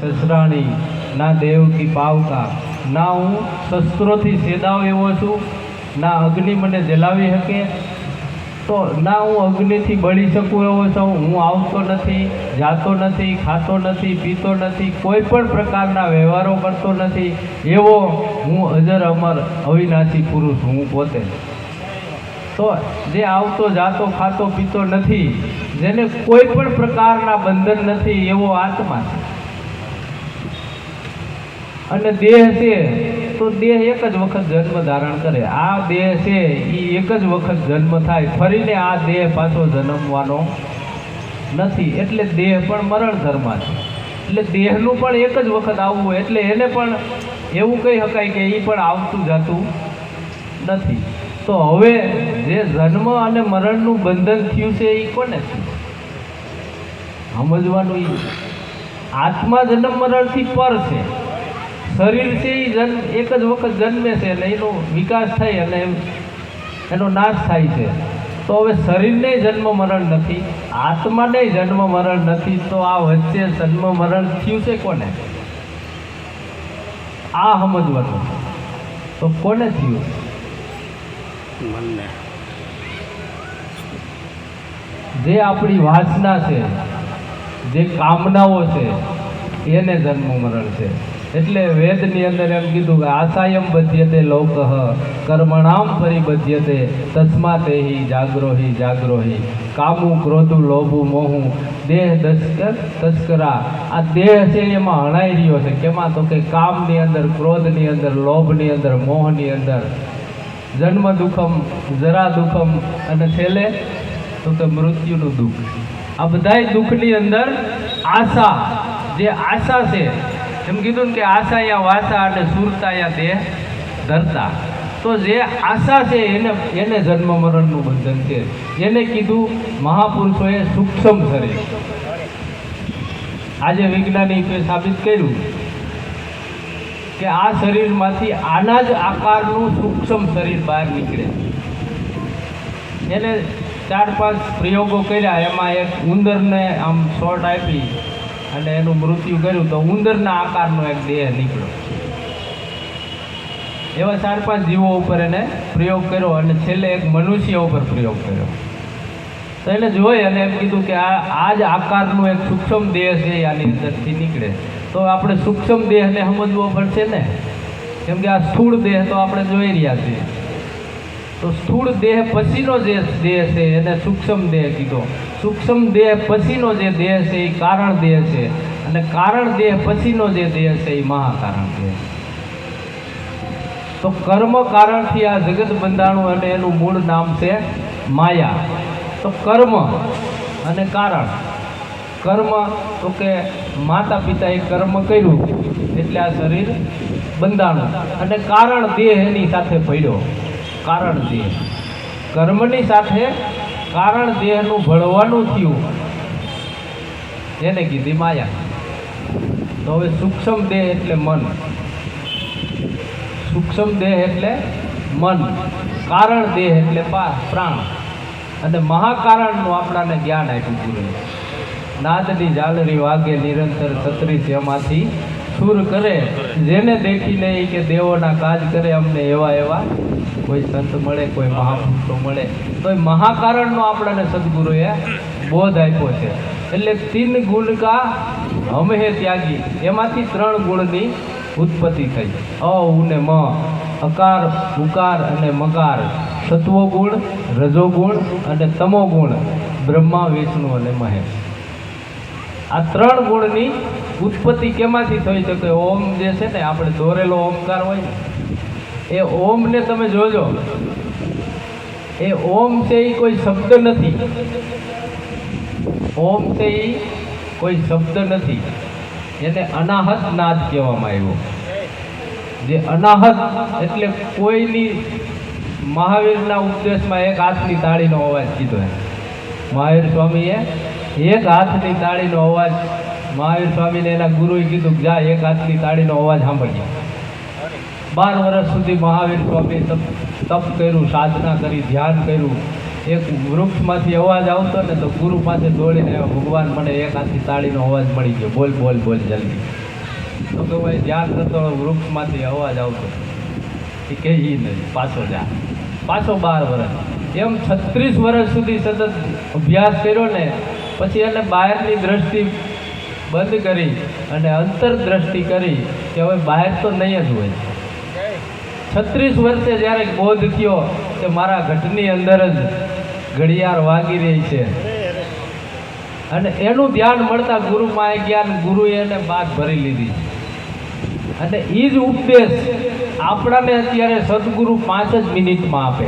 સસરાણી, ના દેવકી પાવકા, ના હું શસ્ત્રોથી સેદાવ એવો છું, ના અગ્નિ મને જલાવી શકે, તો ના હું અગ્નિથી બળી શકું એવો છું, હું આવતો નથી, જાતો નથી, ખાતો નથી, પીતો નથી, કોઈ પણ પ્રકારના વ્યવહારો કરતો નથી, એવો હું અજર અમર અવિનાશી પુરુષ હું પોતે. તો જે આવતો, જાતો, ખાતો, પીતો નથી, જેને કોઈ પણ પ્રકારના બંધન નથી, એવો આત્મા છે. અને દેહ છે, તો દેહ એક જ વખત જન્મ ધારણ કરે. આ દેહ છે એ એક જ વખત જન્મ થાય. ફરીને આ દેહ પાછો જન્મવાનો નથી. એટલે દેહ પણ મરણ ધર્મા છે. એટલે દેહનું પણ એક જ વખત આવવું એટલે એને પણ એવું કહી શકાય કે એ પણ આવતું જાતું નથી. તો હવે જે જન્મ અને મરણનું બંધન થયું છે એ કોને સમજવાનું એ આત્મા જન્મ મરણથી પર છે. શરીર છે એ જન્મ એક જ વખત જન્મે છે અને એનો વિકાસ થાય અને એનો નાશ થાય છે. તો હવે શરીરને જન્મ મરણ નથી આત્માને જન્મ મરણ નથી તો આ વચ્ચે જન્મ મરણ થયું છે કોને? આ સમજવાનું તો કોને થયું? મનને જે આપણી વાસના છે જે કામનાઓ છે એને જન્મ મરણ છે. એટલે વેદની અંદર એમ કીધું કે આશાયમ બધ્યતે લોક, કર્મણામ પરિબધ્યતે તસ્મા તે જાગ્રોહી જાગ્રોહી કામું ક્રોધું લોભું મોહું, દેહ દસ્કર તસ્કરા. આ દેહ છે એમાં હણાઈ રહ્યો છે. કેમાં? તો કે કામની અંદર, ક્રોધની અંદર, લોભની અંદર, મોહની અંદર. જન્મ દુઃખમ, જરા દુઃખમ અને છેલ્લે તો કે મૃત્યુનું દુઃખ. આ બધાય દુઃખની અંદર આશા, જે આશા છે એમ કીધું કે આશા યા વાસા અને સુરતા યા તે ધરતા. તો જે આશા છે એને એને જન્મ મરણનું બંધન છે. એને કીધું મહાપુરુષોએ સૂક્ષ્મ શરીર આજે વૈજ્ઞાનિકોએ સાબિત કર્યું કે આ શરીરમાંથી આના જ આકારનું સૂક્ષ્મ શરીર બહાર નીકળે. એને ચાર પાંચ પ્રયોગો કર્યા. એમાં એક ઉંદરને આમ શોર્ટ આપી અને એનું મૃત્યુ કર્યું તો ઉંદરના આકારનો એક દેહ નીકળ્યો. એવા ચાર પાંચ જીવો ઉપર એને પ્રયોગ કર્યો અને છેલ્લે એક મનુષ્ય ઉપર પ્રયોગ કર્યો. તો એને જોઈ અને એમ કીધું કે આ આ જ આકારનું એક સૂક્ષ્મ દેહ છે આની અંદરથી નીકળે. તો આપણે સૂક્ષ્મ દેહને સમજવો પડશે ને? કેમ કે આ સ્થૂળ દેહ તો આપણે જોઈ રહ્યા છીએ. તો સ્થૂળ દેહ પછીનો જે દેહ છે એને સૂક્ષ્મ દેહ કીધો. સૂક્ષ્મ દેહ પછીનો જે દેહ છે એ કારણ દેહ છે. અને કારણ દેહ પછીનો જે દેહ છે એ મહાકારણ દેહ તો કર્મ કારણથી આ જગત બંધાણું અને એનું મૂળ નામ છે માયા. તો કર્મ અને કારણ. કર્મ તો કે માતા પિતાએ કર્મ કર્યું એટલે આ શરીર બંધાણું. અને કારણ દેહ એની સાથે પડ્યો કારણ દેહ. કર્મની સાથે કારણ દેહનું ભળવાનું થયું. એને કીધી માયા. તો હવે સૂક્ષ્મ દેહ એટલે મન. સૂક્ષ્મ દેહ એટલે મન. કારણ દેહ એટલે પ્રાણ. અને મહાકારણનું આપણાને જ્ઞાન આપ્યું પૂરું નાદની જાલરી વાગે નિરંતર છત્રીસ એમાંથી સુર કરે, જેને દેખીને એ કે દેવોના કાજ કરે અમને એવા એવા. કોઈ સંત મળે, કોઈ મહાપુરુષો મળે. તો મહાકારણનો આપણને સદગુરુએ બોધ આપ્યો છે. એટલે તીન ગુણ કા હમ ત્યાગી. એમાંથી ત્રણ ગુણની ઉત્પત્તિ થઈ. અ ઉને મ. અકાર, ઉકાર અને મકાર. સત્વો ગુણ, રજો ગુણ અને તમો ગુણ. બ્રહ્મા, વિષ્ણુ અને મહેશ. આ ત્રણ ગુણની ઉત્પત્તિ કેમાંથી થઈ શકે? ઓમ જે છે ને, આપણે દોરેલો ઓમકાર હોય ને, એ ઓમને તમે જોજો. એ ઓમ છે એ કોઈ શબ્દ નથી. ઓમ છે એ કોઈ શબ્દ નથી. એને અનાહત નાદ કહેવામાં આવ્યો. જે અનાહત એટલે કોઈની મહાવીરના ઉપદેશમાં એક હાથની તાળીનો અવાજ કીધો મહાવીર સ્વામીએ એક હાથની તાળીનો અવાજ મહાવીર સ્વામીને એના ગુરુએ કીધું કે જા, એક હાથની તાળીનો અવાજ સાંભળીએ બાર વર્ષ સુધી મહાવીર સ્વામી તપ તપ કર્યું, સાધના કરી, ધ્યાન કર્યું. એક વૃક્ષમાંથી અવાજ આવતો ને તો ગુરુ પાસે દોડીને ભગવાન મને એક હાથની તાળીનો અવાજ મળી ગયો. બોલ બોલ બોલ, જલ્દી. તો કે ભાઈ ધ્યાન કરતો વૃક્ષમાંથી અવાજ આવતો. એ કહે નહીં, પાછો જા. પાછો બાર વર્ષ. એમ છત્રીસ વર્ષ સુધી સતત અભ્યાસ કર્યો ને, પછી એને બહારની દ્રષ્ટિ બંધ કરી અને અંતરદ્રષ્ટિ કરી કે હવે બહાર તો નહીં જ હોય. છત્રીસ વર્ષે જ્યારે બોધ થયો કે મારા ઘટની અંદર જ ઘડિયાળ વાગી રહી છે. અને એનું ધ્યાન મળતા ગુરુ એ જ્ઞાન ગુરુએ એને બાદ ભરી લીધી. અને એ જ ઉપદેશ આપણાને અત્યારે સદગુરુ પાંચ જ મિનિટમાં આપે.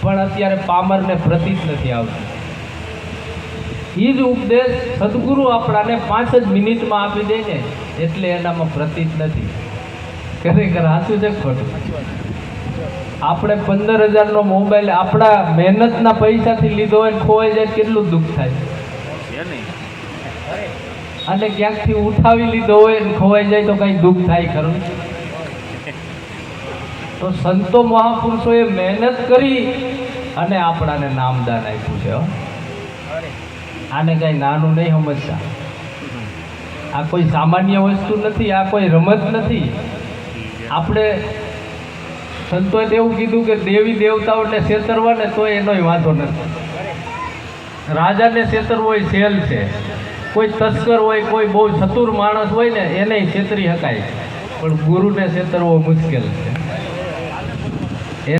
પણ અત્યારે પામરને પ્રતીત નથી આવતું. એ જ ઉપદેશ સદગુરુ આપણાને પાંચ જ મિનિટમાં આપી દે ને એટલે એનામાં પ્રતીત નથી. ખરેખર સાચું છે ખોટું? આપણે પંદર હજારનો મોબાઈલ આપણા મહેનતના પૈસાથી લીધો હોય ખોવાઈ જાય કેટલું દુઃખ થાય. અને ક્યાંકથી ઉઠાવી લીધો હોય ને ખોવાઈ જાય તો કંઈ દુઃખ થાય ખરું? તો સંતો મહાપુરુષોએ મહેનત કરી અને આપણાને નામદાન આપ્યું છે હો. આને કાંઈ નાનું નહીં સમજતા. આ કોઈ સામાન્ય વસ્તુ નથી, આ કોઈ રમત નથી. આપણે સંતોએ એવું કીધું કે દેવી દેવતાઓને છેતરવા ને તો એનોય વાંધો નથી. રાજાને છેતરવો હોય સેલ છે. કોઈ તસ્કર હોય, કોઈ બહુ ચતુર માણસ હોય ને, એને છેતરી શકાય પણ ગુરુને છેતરવો મુશ્કેલ છે.